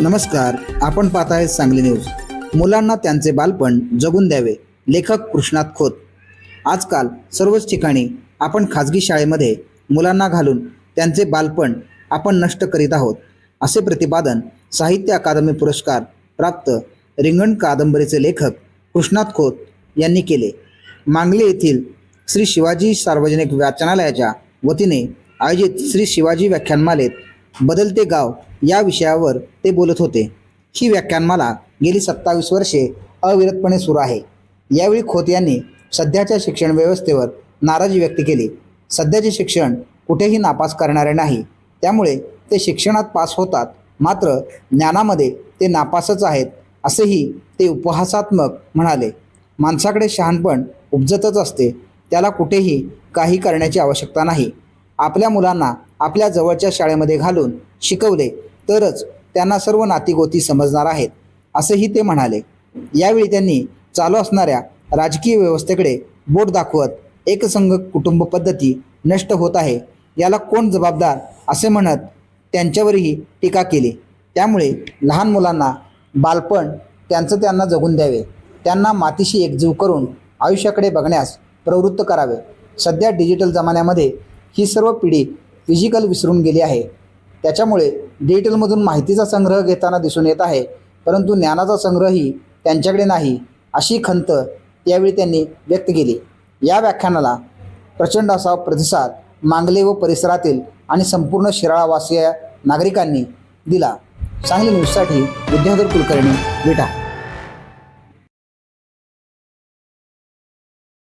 नमस्कार आपण पाहताय सांगली न्यूज. मुलांना त्यांचे बालपण जगून द्यावे लेखक कृष्णात खोत. आजकाल सर्वच ठिकाणी आपण खाजगी शाळेमध्ये मुलांना घालून त्यांचे बालपण आपण नष्ट करीत आहोत असे प्रतिपादन साहित्य अकादमी पुरस्कार प्राप्त रिंगण कादंबरीचे लेखक कृष्णात खोत यांनी केले. मांगले येथील श्री शिवाजी सार्वजनिक वाचनालयाच्या वतीने आयोजित श्री शिवाजी व्याख्यानमालेत बदलते गाव या विषयावर ते बोलत होते. ही व्याख्यानमाला गेली सत्तावीस वर्षे अविरतपणे सुरू आहे. यावेळी खोत यांनी सध्याच्या शिक्षण व्यवस्थेवर नाराजी व्यक्त केली. सध्याचे शिक्षण कुठेही नापास करणारे नाही. त्यामुळे ते शिक्षणात पास होतात. मात्र ज्ञानामध्ये ते नापासच आहेत असेही ते उपहासात्मक म्हणाले. माणसाकडे शहाणपण उपजतच असते. त्याला कुठेही काही करण्याची आवश्यकता नाही. आपल्या मुलांना आपल्या जवळच्या शाळेमध्ये घालून शिकवले तरच त्यांना सर्व नातीगोती समजणार आहेत असेही ते म्हणाले. यावेळी त्यांनी चालू असणाऱ्या राजकीय व्यवस्थेकडे बोट दाखवत एकसंघ कुटुंब पद्धती नष्ट होत आहे याला कोण जबाबदार असे म्हणत त्यांच्यावरही टीका केली. त्यामुळे लहान मुलांना बालपण त्यांचं त्यांना जगून द्यावे त्यांना मातीशी एकजीव करून आयुष्याकडे बघण्यास प्रवृत्त करावे. सध्या डिजिटल जमान्यामध्ये ही सर्व पिढी फिजिकल विसरून गेली आहे. त्याच्यामुळे डिजिटलमधून माहितीचा संग्रह घेताना दिसून येत आहे. परंतु ज्ञानाचा संग्रहही त्यांच्याकडे नाही अशी खंत यावेळी त्यांनी व्यक्त केली. या व्याख्यानाला प्रचंड असा प्रतिसाद मांगले व परिसरातील आणि संपूर्ण शिराळावासीय नागरिकांनी दिला. सांगली न्यूजसाठी विद्याधर कुलकर्णी विटा.